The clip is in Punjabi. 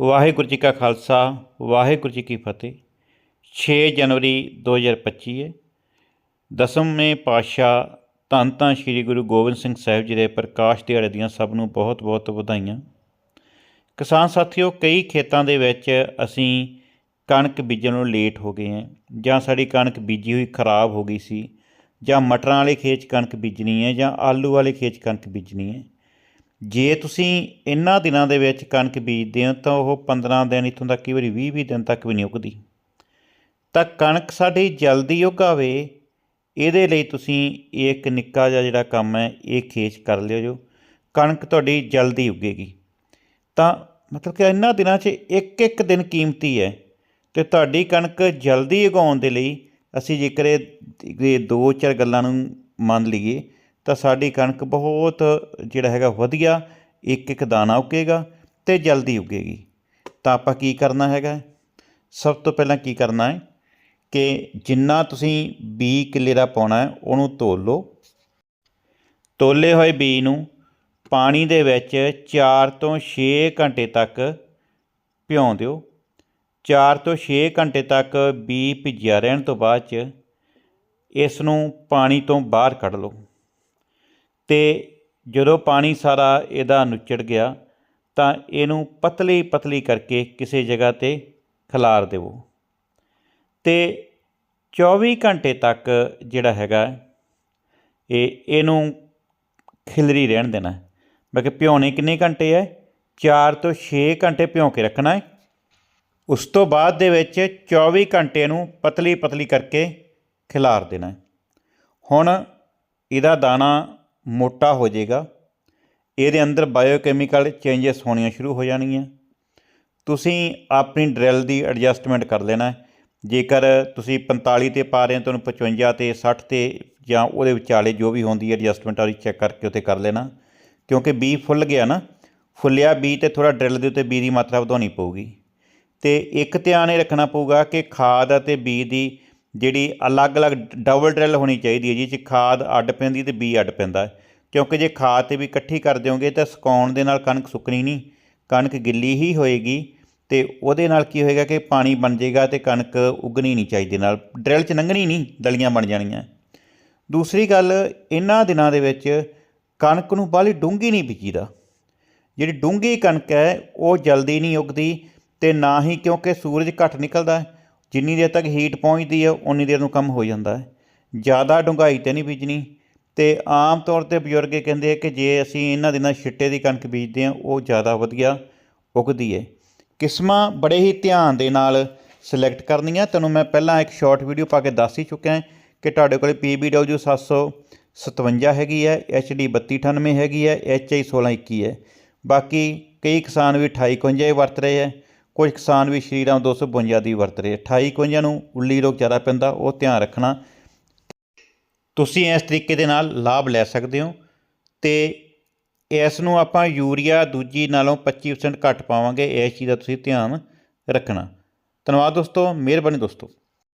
ਵਾਹਿਗੁਰੂ ਜੀ ਕਾ ਖਾਲਸਾ, ਵਾਹਿਗੁਰੂ ਜੀ ਕੀ ਫਤਿਹ। 6 ਜਨਵਰੀ 2025 ਹੈ। ਦਸਮਵੇਂ ਪਾਤਸ਼ਾਹ ਧੰਨ ਧੰਨ ਸ੍ਰੀ ਗੁਰੂ ਗੋਬਿੰਦ ਸਿੰਘ ਸਾਹਿਬ ਜੀ ਦੇ ਪ੍ਰਕਾਸ਼ ਦਿਹਾੜੇ ਦੀਆਂ ਸਭ ਨੂੰ ਬਹੁਤ ਬਹੁਤ ਵਧਾਈਆਂ। ਕਿਸਾਨ ਸਾਥੀਓ, ਕਈ ਖੇਤਾਂ ਦੇ ਵਿੱਚ ਅਸੀਂ ਕਣਕ ਬੀਜਣ ਨੂੰ ਲੇਟ ਹੋ ਗਏ ਹਾਂ ਜਾਂ ਸਾਡੀ ਕਣਕ ਬੀਜੀ ਹੋਈ ਖਰਾਬ ਹੋ ਗਈ ਸੀ ਜਾਂ ਮਟਰਾਂ ਵਾਲੇ ਖੇਤ 'ਚ ਕਣਕ ਬੀਜਣੀ ਹੈ ਜਾਂ ਆਲੂ ਵਾਲੇ ਖੇਤ 'ਚ ਕਣਕ ਬੀਜਣੀ ਹੈ। ਜੇ ਤੁਸੀਂ ਇਹਨਾਂ ਦਿਨਾਂ ਦੇ ਵਿੱਚ ਕਣਕ ਬੀਜਦੇ ਹੋ ਤਾਂ ਉਹ 15 ਦਿਨ ਇੱਥੋਂ ਤੱਕ, ਕਈ ਵਾਰੀ 20 20 ਦਿਨ ਤੱਕ ਵੀ ਨਹੀਂ ਉੱਗਦੀ। ਤਾਂ ਕਣਕ ਸਾਡੀ ਜਲਦੀ ਉਗਾਵੇ, ਇਹਦੇ ਲਈ ਤੁਸੀਂ ਇੱਕ ਨਿੱਕਾ ਜਿਹਾ ਜਿਹੜਾ ਕੰਮ ਹੈ, ਇਹ ਖੇਚ ਕਰ ਲਿਓ ਜੋ। ਕਣਕ ਤੁਹਾਡੀ ਜਲਦੀ ਉੱਗੇਗੀ। ਤਾਂ ਮਤਲਬ ਕਿ ਇਹਨਾਂ ਦਿਨਾਂ 'ਚ ਇੱਕ ਇੱਕ ਦਿਨ ਕੀਮਤੀ ਹੈ ਤੇ ਤੁਹਾਡੀ ਕਣਕ ਜਲਦੀ ਉਗਾਉਣ ਦੇ ਲਈ ਅਸੀਂ ਜੇਕਰ ਇਹ ਦੋ, ਚਾਰ ਗੱਲਾਂ ਨੂੰ ਮੰਨ ਲਈਏ ਤਾਂ ਸਾਡੀ ਕਣਕ ਬਹੁਤ ਜਿਹੜਾ ਹੈਗਾ ਵਧੀਆ ਇੱਕ ਇੱਕ ਦਾਣਾ ਉੱਗੇਗਾ ਤੇ ਜਲਦੀ ਉੱਗੇਗੀ। ਤਾਂ ਆਪਾਂ ਕੀ ਕਰਨਾ ਹੈਗਾ? ਸਭ ਤੋਂ ਪਹਿਲਾਂ ਕੀ ਕਰਨਾ ਹੈ ਕਿ ਜਿੰਨਾ ਤੁਸੀਂ ਬੀ ਕਿੱਲੇ ਦਾ ਪਾਉਣਾ ਹੈ, ਉਹਨੂੰ ਤੋਲ ਲਓ। ਤੋਲੇ ਹੋਏ ਬੀ ਨੂੰ ਪਾਣੀ ਦੇ ਵਿੱਚ 4 ਤੋਂ 6 ਘੰਟੇ ਤੱਕ ਭਿਉਂ ਦਿਓ। 4 ਤੋਂ 6 ਘੰਟੇ ਤੱਕ ਬੀ ਭਿੱਜਿਆ ਰਹਿਣ ਤੋਂ ਬਾਅਦ ਚ ਇਸ ਨੂੰ ਪਾਣੀ ਤੋਂ ਬਾਹਰ ਕੱਢ ਲਓ। ਤੇ ਜਦੋਂ ਪਾਣੀ ਸਾਰਾ ਇਹਦਾ ਨੁੱਚੜ ਗਿਆ, ਤਾਂ ਇਹਨੂੰ ਪਤਲੀ ਪਤਲੀ ਕਰਕੇ ਕਿਸੇ ਜਗ੍ਹਾ ਤੇ ਖਿਲਾਰ ਦੇਵੋ। ਤੇ 24 ਘੰਟੇ ਤੱਕ ਜਿਹੜਾ ਹੈਗਾ, ਇਹ ਇਹਨੂੰ ਖਿਲਰੀ ਰਹਿਣ ਦੇਣਾ ਹੈ। ਬਲਕਿ ਭਿਉਣੇ ਕਿੰਨੇ ਘੰਟੇ ਹੈ? 4 ਤੋਂ 6 ਘੰਟੇ ਭਿਉਂ ਕੇ ਰੱਖਣਾ ਹੈ। ਉਸ ਤੋਂ ਬਾਅਦ ਦੇ ਵਿੱਚ 24 ਘੰਟੇ ਨੂੰ ਪਤਲੀ ਪਤਲੀ ਕਰਕੇ ਖਿਲਾਰ ਦੇਣਾ ਹੁਣ ਇਹਦਾ ਦਾਣਾ ਮੋਟਾ ਹੋ ਜਾਏਗਾ। ਇਹਦੇ ਅੰਦਰ ਬਾਇਓਕੈਮੀਕਲ ਚੇਂਜਸ ਹੋਣੀਆਂ ਸ਼ੁਰੂ ਹੋ ਜਾਣਗੀਆਂ। ਤੁਸੀਂ ਆਪਣੀ ਡਰਿਲ ਦੀ ਐਡਜਸਟਮੈਂਟ ਕਰ ਲੈਣਾ ਹੈ। ਜੇਕਰ ਤੁਸੀਂ 45 ਤੇ ਪਾ ਰਹੇ ਹੋ, ਤੁਹਾਨੂੰ 55 ਤੇ 60 ਤੇ ਜਾਂ ਉਹਦੇ ਵਿਚਾਲੇ ਜੋ ਵੀ ਹੁੰਦੀ ਹੈ ਐਡਜਸਟਮੈਂਟ ਉਹਦੀ ਚੈੱਕ ਕਰਕੇ ਉੱਥੇ ਕਰ ਲੈਣਾ। ਕਿਉਂਕਿ ਬੀ ਫੁੱਲ ਗਿਆ ਨਾ, ਫੁੱਲਿਆ ਬੀ ਤੇ ਥੋੜਾ ਡਰਿਲ ਦੇ ਉੱਤੇ ਬੀ ਦੀ ਮਾਤਰਾ ਵਧਾਉਣੀ ਪਊਗੀ। ਤੇ ਇੱਕ ਧਿਆਨ ਇਹ ਰੱਖਣਾ ਪਊਗਾ ਕਿ ਖਾਦ ਅਤੇ ਬੀ ਦੀ ਜਿਹੜੀ ਅਲੱਗ-ਅਲੱਗ ਡਬਲ ਡਰਿਲ ਹੋਣੀ ਚਾਹੀਦੀ ਹੈ ਜਿਹ 'ਚ ਖਾਦ ਅੱਡ ਪੈਂਦੀ ਤੇ ਬੀ ਅੱਡ ਪੈਂਦਾ। ਕਿਉਂਕਿ ਜੇ ਖਾਦ ਤੇ ਵੀ ਇਕੱਠੀ ਕਰ ਦਿਓਗੇ ਤਾਂ ਸੁਕਾਉਣ ਦੇ ਨਾਲ ਕਣਕ ਸੁੱਕਣੀ ਨਹੀਂ, ਕਣਕ ਗਿੱਲੀ ਹੀ ਹੋਏਗੀ ਤੇ ਉਹਦੇ ਨਾਲ ਕੀ ਹੋਏਗਾ ਕਿ ਪਾਣੀ ਬਣ ਜਾਏਗਾ ਤੇ ਕਣਕ ਉਗਣੀ ਨਹੀਂ ਚਾਹੀਦੀ ਨਾਲ, ਡਰਿਲ 'ਚ ਲੰਘਣੀ ਨਹੀਂ, ਦਲੀਆਂ ਬਣ ਜਾਣੀਆਂ। ਦੂਸਰੀ ਗੱਲ, ਇਹਨਾਂ ਦਿਨਾਂ ਦੇ ਵਿੱਚ ਕਣਕ ਨੂੰ ਬਾਹਲੀ ਡੂੰਘੀ ਨਹੀਂ ਬੀਜੀਦਾ। ਜਿਹੜੀ ਡੂੰਘੀ ਕਣਕ ਹੈ, ਉਹ ਜਲਦੀ ਨਹੀਂ ਉੱਗਦੀ ਤੇ ਨਾ ਹੀ ਕਿਉਂਕਿ ਸੂਰਜ ਘੱਟ ਨਿਕਲਦਾ ਹੈ ਜਿੰਨੀ ਦੇਰ ਤੱਕ ਹੀਟ ਪਹੁੰਚਦੀ ਹੈ, ਉਨੀ ਦੇਰ ਨੂੰ ਕੰਮ ਹੋ ਜਾਂਦਾ ਹੈ। ਜ਼ਿਆਦਾ ਡੂੰਘਾਈ ਤੇ ਨਹੀਂ ਬੀਜਣੀ। ਅਤੇ ਆਮ ਤੌਰ ਤੇ ਬਜ਼ੁਰਗ ਇਹ ਕਹਿੰਦੇ ਆ ਕਿ ਜੇ ਅਸੀਂ ਇਹਨਾਂ ਦਿਨਾਂ ਛਿੱਟੇ ਦੀ ਕਣਕ ਬੀਜਦੇ ਹਾਂ, ਉਹ ਜ਼ਿਆਦਾ ਵਧੀਆ ਉੱਗਦੀ ਹੈ। ਕਿਸਮਾਂ ਬੜੇ ਹੀ ਧਿਆਨ ਦੇ ਨਾਲ ਸਿਲੈਕਟ ਕਰਨੀਆਂ। ਤੁਹਾਨੂੰ ਮੈਂ ਪਹਿਲਾਂ ਇੱਕ ਸ਼ਾਰਟ ਵੀਡੀਓ ਪਾ ਕੇ ਦੱਸ ਹੀ ਚੁੱਕਿਆ ਕਿ ਤੁਹਾਡੇ ਕੋਲ PBW 757 ਹੈਗੀ ਹੈ HD 3298 ਹੈਗੀ ਹੈ HI 1621 ਹੈ। ਬਾਕੀ ਕਈ ਕਿਸਾਨ ਵੀ 2851 ਹੀ ਵਰਤ ਰਹੇ ਹੈ। ਕੁਝ ਕਿਸਾਨ ਵੀ ਸ਼੍ਰੀਰਾਮ 252 ਦੀ ਵਰਤ ਰਹੇ। 2851 ਨੂੰ ਉੱਲੀ ਰੋਗ ਜ਼ਿਆਦਾ ਪੈਂਦਾ, ਉਹ ਧਿਆਨ ਰੱਖਣਾ। ਤੁਸੀਂ ਇਸ ਤਰੀਕੇ ਦੇ ਨਾਲ ਲਾਭ ਲੈ ਸਕਦੇ ਹੋ ਤੇ ਇਸ ਨੂੰ ਆਪਾਂ ਯੂਰੀਆ ਦੂਜੀ ਨਾਲੋਂ 25% ਘੱਟ ਪਾਵਾਂਗੇ, ਇਸ ਚੀਜ਼ ਦਾ ਤੁਸੀਂ ਧਿਆਨ ਰੱਖਣਾ। ਧੰਨਵਾਦ ਦੋਸਤੋ, ਮਿਹਰਬਾਨੀ ਦੋਸਤੋ।